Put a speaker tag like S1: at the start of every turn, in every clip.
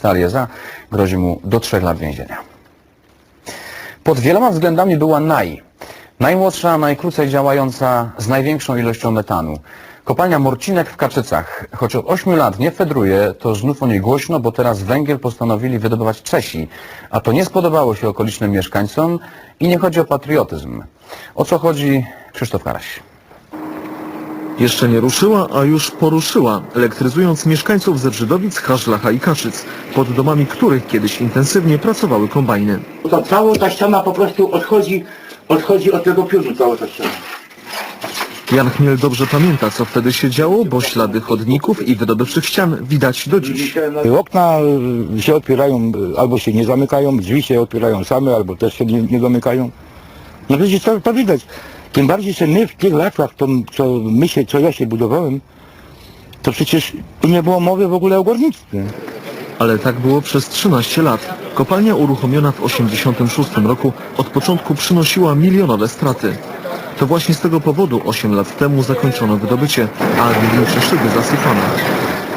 S1: Stalieza. Grozi mu do trzech lat więzienia. Pod wieloma względami była naj. Najmłodsza, najkrócej działająca, z największą ilością metanu. Kopalnia Morcinek w Kaczycach. Choć od 8 lat nie fedruje, to znów o niej głośno, bo teraz węgiel postanowili wydobywać Czesi. A to nie spodobało się okolicznym mieszkańcom i nie chodzi o patriotyzm. O co chodzi? Krzysztof Karaś.
S2: Jeszcze nie ruszyła, a już poruszyła, elektryzując mieszkańców ze Brzydowic, Haszlacha i Kaczyc, pod domami których kiedyś intensywnie pracowały kombajny.
S3: To cała ta ściana po prostu odchodzi, odchodzi od tego pióru, cała ta ściana.
S2: Jan Chmiel dobrze pamięta, co wtedy się działo, bo ślady chodników i wydobywczych ścian widać do dziś.
S4: Okna y, się otwierają, y, albo się nie zamykają, drzwi się otwierają same, albo też się nie, nie zamykają. No przecież to, to widać. Tym bardziej, że my w tych latach, to, co my się, co ja się budowałem, to przecież nie było mowy w ogóle o górnictwie.
S2: Ale tak było przez 13 lat. Kopalnia uruchomiona w 1986 roku od początku przynosiła milionowe straty. To właśnie z tego powodu 8 lat temu zakończono wydobycie, a największe szyby zasypano.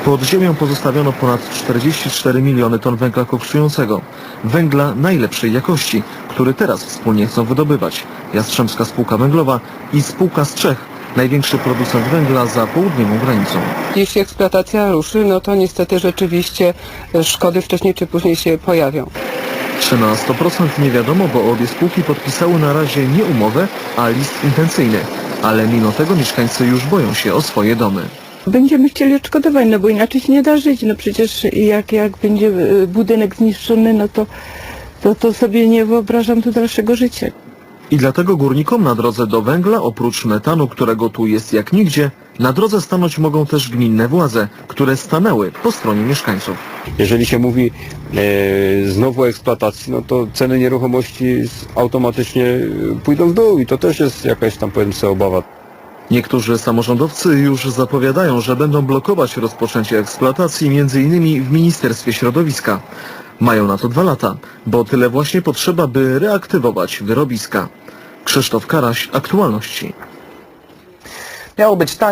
S2: Pod ziemią pozostawiono ponad 44 miliony ton węgla koksującego. Węgla najlepszej jakości, który teraz wspólnie chcą wydobywać. Jastrzębska Spółka Węglowa i Spółka z Czech, największy producent węgla za południową granicą.
S5: Jeśli eksploatacja ruszy, no to niestety rzeczywiście e, szkody wcześniej czy później się pojawią.
S2: Czy na 100% nie wiadomo, bo obie spółki podpisały na razie nie umowę, a list intencyjny. Ale mimo tego mieszkańcy już boją się o swoje domy.
S6: Będziemy chcieli odszkodować, no bo inaczej się nie da żyć. No przecież jak, jak będzie y, budynek zniszczony, no to, to, to sobie nie wyobrażam tu dalszego życia.
S2: I dlatego górnikom na drodze do węgla, oprócz metanu, którego tu jest jak nigdzie, na drodze stanąć mogą też gminne władze, które stanęły po stronie mieszkańców.
S7: Jeżeli się mówi e, znowu o eksploatacji, no to ceny nieruchomości automatycznie e, pójdą w dół i to też jest jakaś tam powiem sobie obawa.
S2: Niektórzy samorządowcy już zapowiadają, że będą blokować rozpoczęcie eksploatacji m.in. w Ministerstwie Środowiska. Mają na to dwa lata, bo tyle właśnie potrzeba, by reaktywować wyrobiska. Krzysztof Karaś, Aktualności.
S1: Miało być tanio.